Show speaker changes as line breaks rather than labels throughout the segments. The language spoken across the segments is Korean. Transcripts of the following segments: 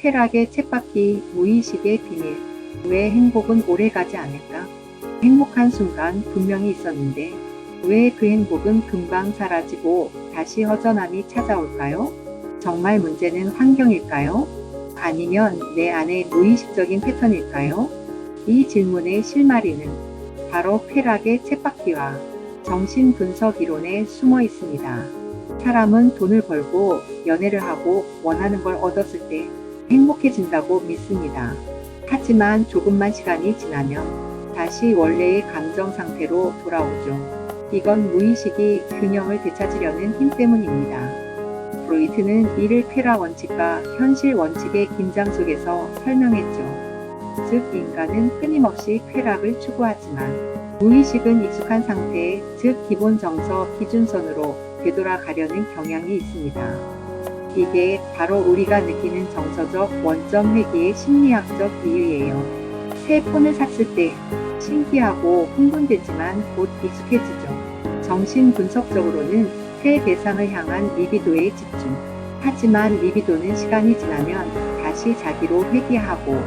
쾌락의 쳇바퀴, 무의식의 비밀. 왜 행복은 오래가지 않을까? 행복한 순간 분명히 있었는데 왜 그 행복은 금방 사라지고 다시 허전함이 찾아올까요? 정말 문제는 환경일까요? 아니면 내 안의 무의식적인 패턴일까요? 이 질문의 실마리는 바로 쾌락의 쳇바퀴와 정신 분석 이론에 숨어 있습니다. 사람은 돈을 벌고 연애를 하고 원하는 걸 얻었을 때 행복해진다고 믿습니다. 하지만 조금만 시간이 지나면 다시 원래의 감정 상태로 돌아오죠. 이건 무의식이 균형을 되찾으려는 힘 때문입니다. 프로이트는 이를 쾌락 원칙과 현실 원칙의 긴장 속에서 설명했죠. 즉, 인간은 끊임없이 쾌락을 추구하지만 무의식은 익숙한 상태, 즉, 기본 정서 기준선으로 되돌아가려는 경향이 있습니다. 이게 바로 우리가 느끼는 정서적 원점 회귀의 심리학적 이유예요. 새 폰을 샀을 때 신기하고 흥분되지만 곧 익숙해지죠. 정신 분석적으로는 새 대상을 향한 리비도에 집중. 하지만 리비도는 시간이 지나면 다시 자기로 회귀하고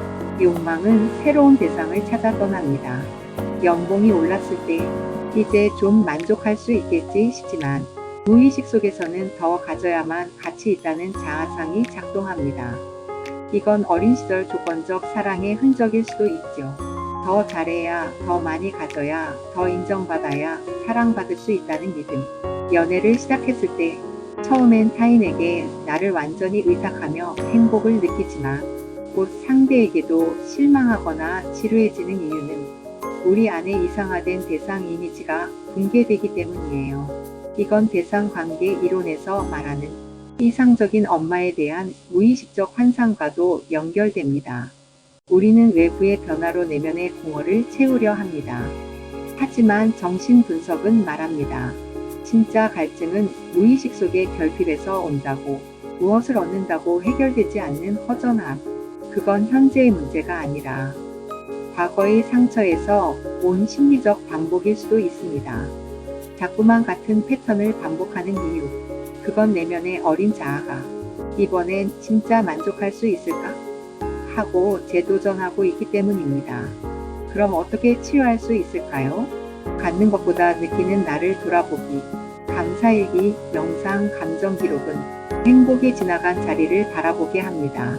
욕망은 새로운 대상을 찾아 떠납니다. 연봉이 올랐을 때 이제 좀 만족할 수 있겠지 싶지만 무의식 속에서는 더 가져야만 가치 있다는 자아상이 작동합니다. 이건 어린 시절 조건적 사랑의 흔적일 수도 있죠. 더 잘해야, 더 많이 가져야, 더 인정받아야 사랑받을 수 있다는 믿음. 연애를 시작했을 때 처음엔 타인에게 나를 완전히 의탁하며 행복을 느끼지만 곧 상대에게도 실망하거나 지루해지는 이유는 우리 안에 이상화된 대상 이미지가 붕괴되기 때문이에요. 이건 대상 관계 이론에서 말하는 이상적인 엄마에 대한 무의식적 환상과도 연결됩니다. 우리는 외부의 변화로 내면의 공허를 채우려 합니다. 하지만 정신 분석은 말합니다. 진짜 갈증은 무의식 속의 결핍에서 온다고 무엇을 얻는다고 해결되지 않는 허전함. 그건 현재의 문제가 아니라 과거의 상처에서 온 심리적 반복일 수도 있습니다. 자꾸만 같은 패턴을 반복하는 이유. 그건 내면의 어린 자아가 이번엔 진짜 만족할 수 있을까? 하고 재도전하고 있기 때문입니다. 그럼 어떻게 치유할 수 있을까요? 갖는 것보다 느끼는 나를 돌아보기, 감사일기, 명상, 감정 기록은 행복이 지나간 자리를 바라보게 합니다.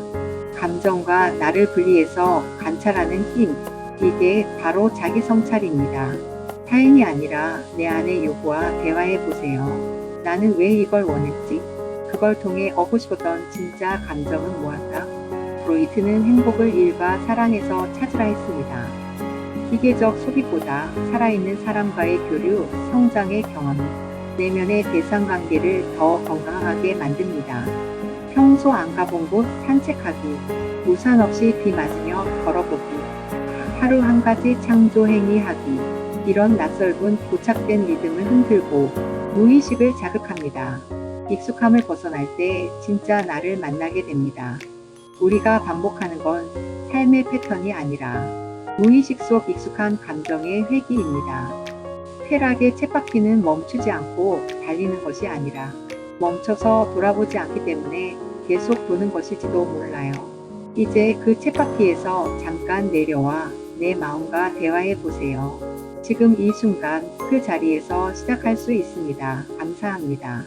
감정과 나를 분리해서 관찰하는 힘, 이게 바로 자기 성찰입니다. 타인이 아니라 내 안의 요구와 대화해 보세요. 나는 왜 이걸 원했지? 그걸 통해 얻고 싶었던 진짜 감정은 무엇일까? 프로이트는 행복을 일과 사랑에서 찾으라 했습니다. 기계적 소비보다 살아있는 사람과의 교류, 성장의 경험, 내면의 대상 관계를 더 건강하게 만듭니다. 평소 안 가본 곳 산책하기, 우산 없이 비 맞으며 걸어보기, 하루 한 가지 창조 행위 하기, 이런 낯설군 고착된 리듬을 흔들고 무의식을 자극합니다. 익숙함을 벗어날 때 진짜 나를 만나게 됩니다. 우리가 반복하는 건 삶의 패턴이 아니라 무의식 속 익숙한 감정의 회귀입니다. 쾌락의 쳇바퀴는 멈추지 않고 달리는 것이 아니라 멈춰서 돌아보지 않기 때문에 계속 도는 것일지도 몰라요. 이제 그 쳇바퀴에서 잠깐 내려와 내 마음과 대화해 보세요. 지금 이 순간 그 자리에서 시작할 수 있습니다. 감사합니다.